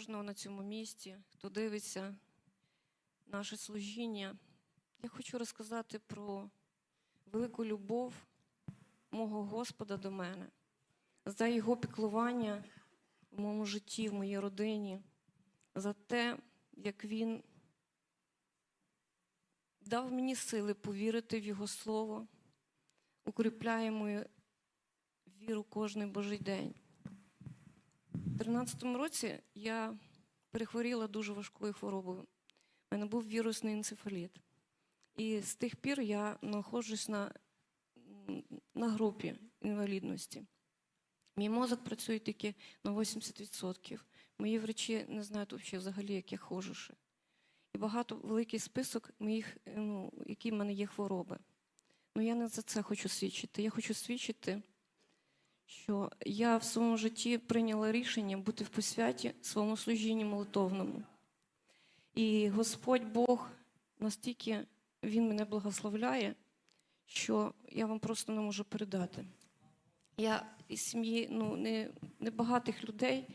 кожного на цьому місці, хто дивиться наше служіння. Я хочу розказати про велику любов мого Господа до мене, за його піклування в моєму житті, в моїй родині, за те, як він дав мені сили повірити в Його Слово, укріпляє мою віру кожний Божий день. У 2013 році я перехворіла дуже важкою хворобою. У мене був вірусний енцефаліт. І з тих пір я знаходжусь на, на групі інвалідності. Мій мозок працює тільки на 80%. Мої врачі не знають взагалі, як я ходжу ще. І багато великий список моїх, ну, які в мене є хвороби. Ну я не за це хочу свідчити. Я хочу свідчити, що я в своєму житті прийняла рішення бути в посвяті своєму служінні молитовному. І Господь Бог настільки Він мене благословляє, що я вам просто не можу передати. Я із сім'ї ну, не, не багатих людей,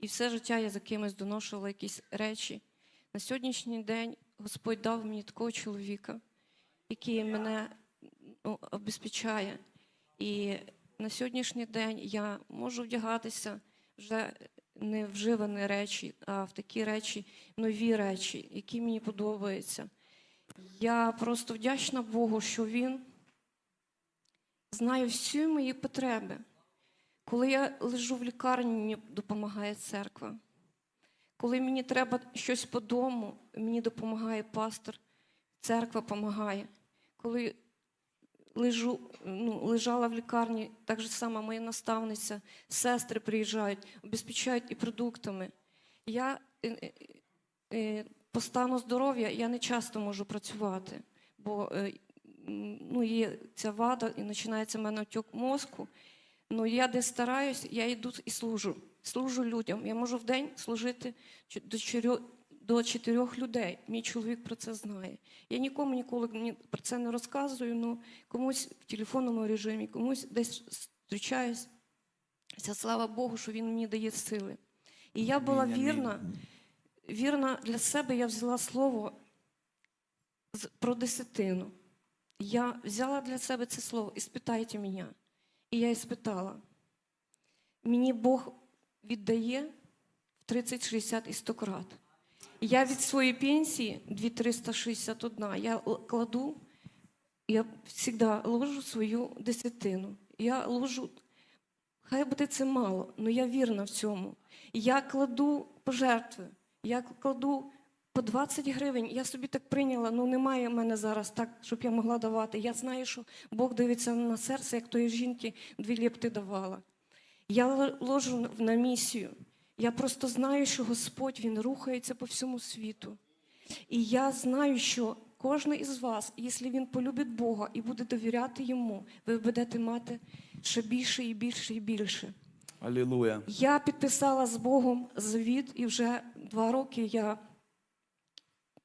і все життя я за кимось доношувала якісь речі. На сьогоднішній день Господь дав мені такого чоловіка, який мене ну, обезпечає. І на сьогоднішній день я можу вдягатися вже не вживані речі, а в такі речі, нові речі, які мені подобаються. Я просто вдячна Богу, що Він знає всі мої потреби. Коли я лежу в лікарні, мені допомагає церква. Коли мені треба щось по дому, мені допомагає пастор, церква допомагає. Коли лежу, ну, лежала в лікарні, так же само моя наставниця, сестри приїжджають, обезпечають і продуктами. Я е, е, е, по стану здоров'я я не часто можу працювати, бо ну, є ця вада і починається в мене отек мозку. Ну я десь стараюсь, я йду і служу. Служу людям. Я можу в день служити до до чотирьох людей. Мій чоловік про це знає. Я нікому ніколи про це не розказую. Ну комусь в телефонному режимі, комусь десь зустрічаюсь. Слава Богу, що він мені дає сили. І я була вірна, вірна для себе, я взяла слово про десятину. Я взяла для себе це слово і спитайте мене. І я і спитала. Мені Бог віддає в 30, 60 і 100 крат. Я від своєї пенсії 2361, я кладу, я завжди ложу свою десятину. Я ложу, хай буде це мало, але я вірна в цьому. Я кладу пожертви, я кладу по 20 гривень. Я собі так прийняла, ну немає в мене зараз так, щоб я могла давати. Я знаю, що Бог дивиться на серце, як тої жінки дві лепти давала. Я ложу на місію. Я просто знаю, що Господь Він рухається по всьому світу. І я знаю, що кожен із вас, якщо він полюбить Бога і буде довіряти йому, ви будете мати ще більше і більше і більше. Алілуя. Я підписала з Богом завіт, і вже два роки я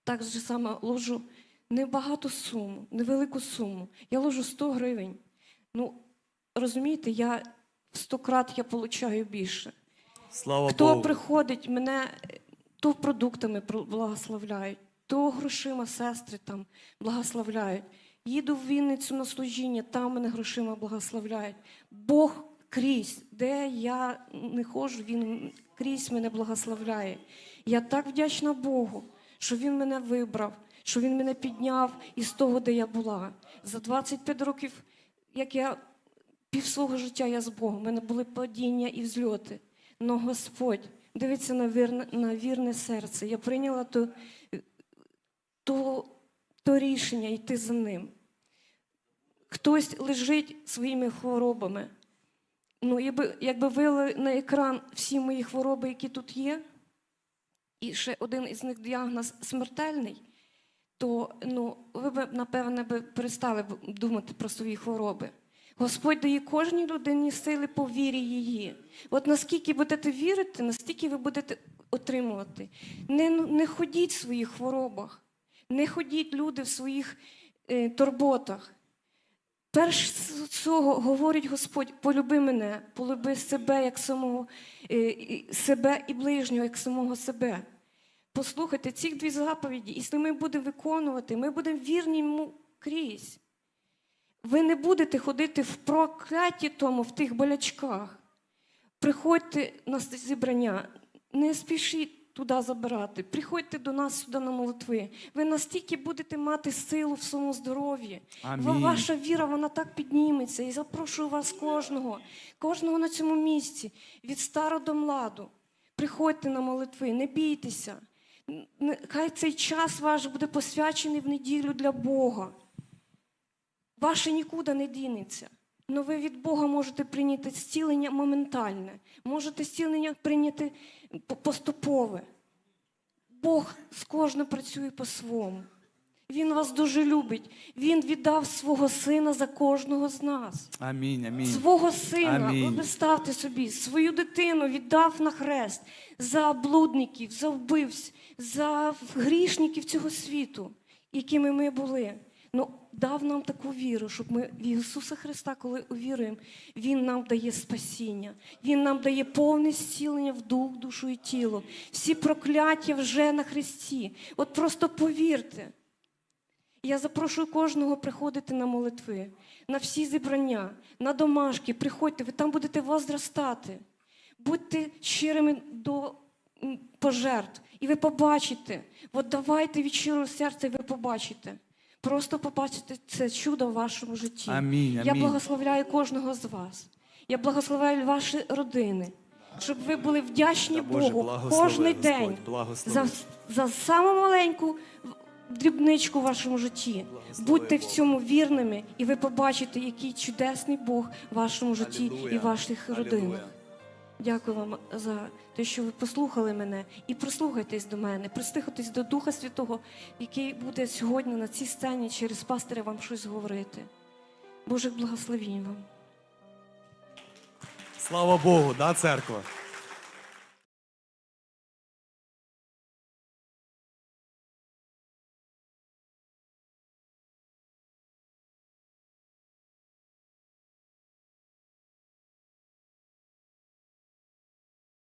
так же само ложу небагато суму, невелику суму. Я ложу 100 гривень. Ну, розумієте, я в 100 крат я получаю більше. Слава Хто Богу. приходить, мене е, то продуктами про- благословляють, то грошима сестри там благословляють. Їду в Вінницю на служіння, там мене грошима благословляють. Бог крізь, де я не ходжу, Він крізь мене благословляє. Я так вдячна Богу, що Він мене вибрав, що Він мене підняв із того, де я була. За 25 років, як я пів свого життя я з Богом. У мене були падіння і взльоти. Но Господь дивиться на вірне, на вірне серце. Я прийняла то, то, то рішення йти за ним. Хтось лежить своїми хворобами. Ну, якби, якби вили на екран всі мої хвороби, які тут є, і ще один із них діагноз смертельний, то ну, ви б, напевне, би перестали думати про свої хвороби. Господь дає кожній людині сили по вірі її. От наскільки будете вірити, настільки ви будете отримувати. Не, не ходіть в своїх хворобах, не ходіть люди в своїх е, турботах. Перш цього говорить Господь: полюби мене, полюби себе як самого е, себе і ближнього, як самого себе. Послухайте ці дві заповіді, і ми будемо виконувати, ми будемо вірні йому крізь. Ви не будете ходити в прокляті тому, в тих болячках. Приходьте на зібрання, не спішіть туди забирати. Приходьте до нас сюди на молитви. Ви настільки будете мати силу в своєму здоров'ї. Ваша віра, вона так підніметься. І запрошую вас кожного, кожного на цьому місці, від старо до младу. Приходьте на молитви, не бійтеся. Хай цей час ваш буде посвячений в неділю для Бога. Ваше нікуди не дінеться. Но ви від Бога можете прийняти зцілення моментальне, можете зцілення прийняти поступове. Бог з кожним працює по-своєму. Він вас дуже любить. Він віддав свого сина за кожного з нас. Амінь, амінь. Свого сина, Амінь. ви представте собі, свою дитину віддав на хрест за блудників, за вбивць, за грішників цього світу, якими ми були. Ну, дав нам таку віру, щоб ми в Ісуса Христа, коли увіруємо, Він нам дає спасіння, Він нам дає повне зцілення в дух, душу і тіло. Всі прокляття вже на Христі. От просто повірте. Я запрошую кожного приходити на молитви, на всі зібрання, на домашки. Приходьте, ви там будете возростати. Будьте щирими до пожертв, і ви побачите. От давайте від щирого серця, і ви побачите. Просто побачите це чудо в вашому житті. Амінь, Я благословляю кожного з вас. Я благословляю ваші родини, щоб ви були вдячні Та, Боже, Богу Господь, день благослови. за, за саму маленьку дрібничку в вашому житті. Благослови, Будьте в цьому вірними, і ви побачите, який чудесний Бог в вашому житті Алілуя. і в ваших родинах. Дякую вам за те, що ви послухали мене, і прислухайтесь до мене, прислухайтесь до Духа Святого, який буде сьогодні на цій сцені через пастиря вам щось говорити. Божих благословінь вам. Слава Богу, да, церква?